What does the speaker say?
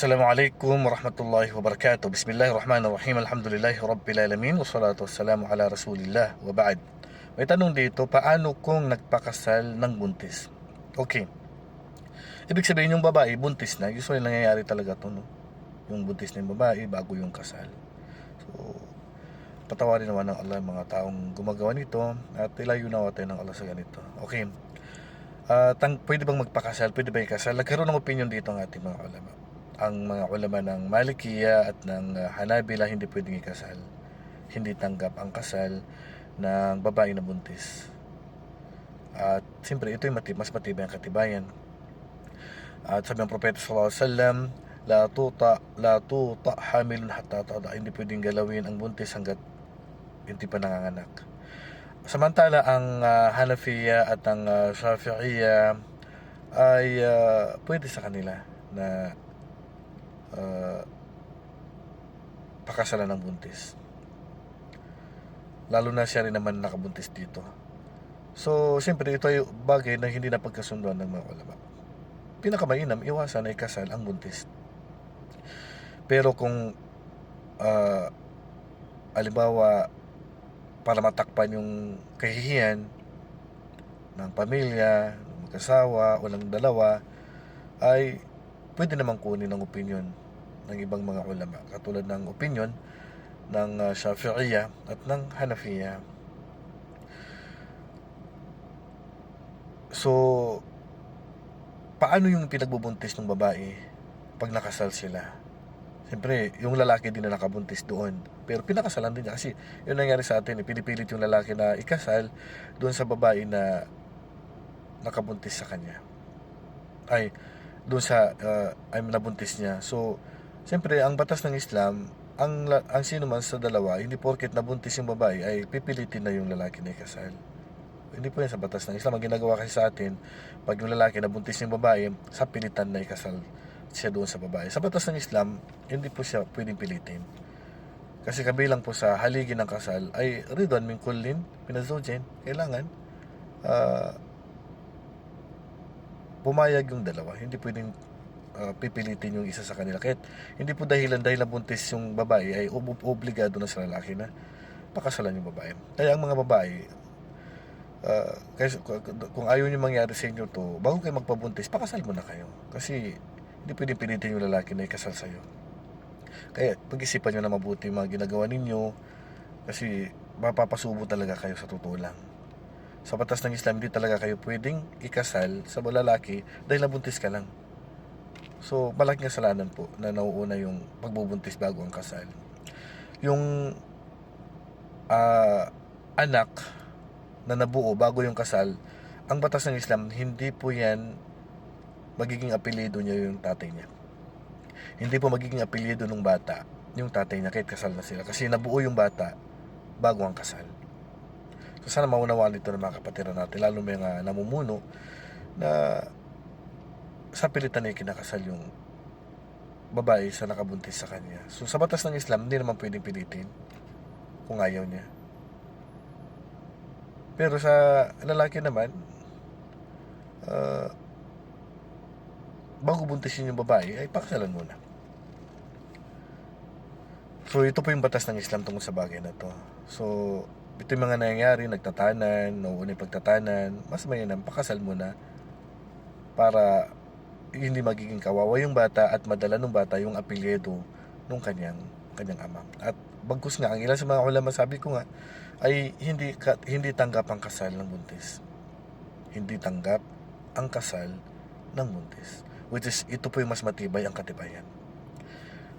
Assalamualaikum warahmatullahi wabarakatuh. Bismillahirrahmanirrahim. Alhamdulillahi rabbil alamin. Wassalatu wassalamu ala rasulillah wa ba'd. May tanong dito, paano kung nagpakasal ng buntis? Okay. Ibig sabihin yung babae, buntis na. Usually nangyayari talaga to, no? Yung buntis yung babae bago yung kasal. So, patawarin naman ng Allah mga taong gumagawa nito at ilayo na natin ng Allah sa ganito. Okay. Ah, tang, pwede bang magpakasal? Pwede ba ikasal? Nagkaroon ng opinion dito ang ating mga ulama. Ang mga ulama ng Malikiya at ng ah, Hanabila hindi pwedeng ikasal. Hindi tanggap ang kasal ng babae na buntis. At siyempre, ito yung matib, mas matibay ang katibayan. At sabi ng Propeta sallallahu alaihi wasallam, la tuta la tuta hamilun hatta tada. Hindi pwedeng galawin ang buntis hanggat hindi pa nanganganak. Samantala ang ah, Hanafiya at ang uh, Shafi'iyya ay ah, pwede sa kanila na ah, pakasalan ng buntis. Lalo na siya rin naman nakabuntis dito. So, siyempre ito ay bagay na hindi napagkasunduan ng mga ulama. Pinakamainam, iwasan ay kasal ang buntis. Pero kung ah, alimbawa para matakpan yung kahihiyan ng pamilya, ng mag-asawa o ng dalawa, ay pwede namang kunin ang opinion ng ibang mga ulama. Katulad ng opinion ng uh, at ng Hanafiya. So, paano yung pinagbubuntis ng babae pag nakasal sila? Siyempre, yung lalaki din na nakabuntis doon. Pero pinakasalan din niya kasi yun nangyari sa atin. Eh. Pinipilit yung lalaki na ikasal doon sa babae na nakabuntis sa kanya. Ay, doon sa uh, ay nabuntis niya. So, siyempre, ang batas ng Islam, ang, ang sino man sa dalawa, hindi porket nabuntis yung babae, ay pipilitin na yung lalaki na ikasal. Hindi po yan sa batas ng Islam. Ang ginagawa kasi sa atin, pag yung lalaki nabuntis yung babae, sa pilitan na ikasal siya doon sa babae. Sa batas ng Islam, hindi po siya pwedeng pilitin. Kasi kabilang po sa haligi ng kasal ay ridwan min kullin pinazawjin. Kailangan ah, pumayag yung dalawa. Hindi pwedeng ah, pipilitin yung isa sa kanila. Kahit hindi po dahilan dahil nabuntis yung babae ay ob- obligado na sa lalaki na pakasalan yung babae. Kaya ang mga babae, ah, kasi kung ayaw nyo mangyari sa inyo to, bago kayo magpabuntis, pakasal mo na kayo. Kasi hindi pwedeng pilitin yung lalaki na ikasal sa'yo. Kaya pag-isipan nyo na mabuti yung mga ginagawa ninyo kasi mapapasubo talaga kayo sa totoo lang. Sa batas ng Islam, hindi talaga kayo pwedeng ikasal sa lalaki dahil nabuntis ka lang. So, malaking kasalanan po na nauuna yung pagbubuntis bago ang kasal. Yung ah, anak na nabuo bago yung kasal, ang batas ng Islam, hindi po yan magiging apelido niya yung tatay niya. Hindi po magiging apelido ng bata yung tatay niya kahit kasal na sila. Kasi nabuo yung bata bago ang kasal. So sana maunawaan dito ng mga kapatiran natin, lalo may mga namumuno na sa pilitan na kinakasal yung babae sa nakabuntis sa kanya. So sa batas ng Islam, hindi naman pwedeng pilitin kung ayaw niya. Pero sa lalaki naman, ah, bago buntisin yung babae, ay pakasalan muna. So, ito po yung batas ng Islam tungkol sa bagay na to. So, ito yung mga nangyayari, nagtatanan, nauuna yung pagtatanan, mas mainam, pakasal muna para hindi magiging kawawa yung bata at madala ng bata yung apelyido ng kanyang kanyang ama. At bagkus nga, ang ilan sa mga ulama sabi ko nga, ay hindi, ka, hindi tanggap ang kasal ng buntis. Hindi tanggap ang kasal ng buntis which is ito po yung mas matibay ang katibayan.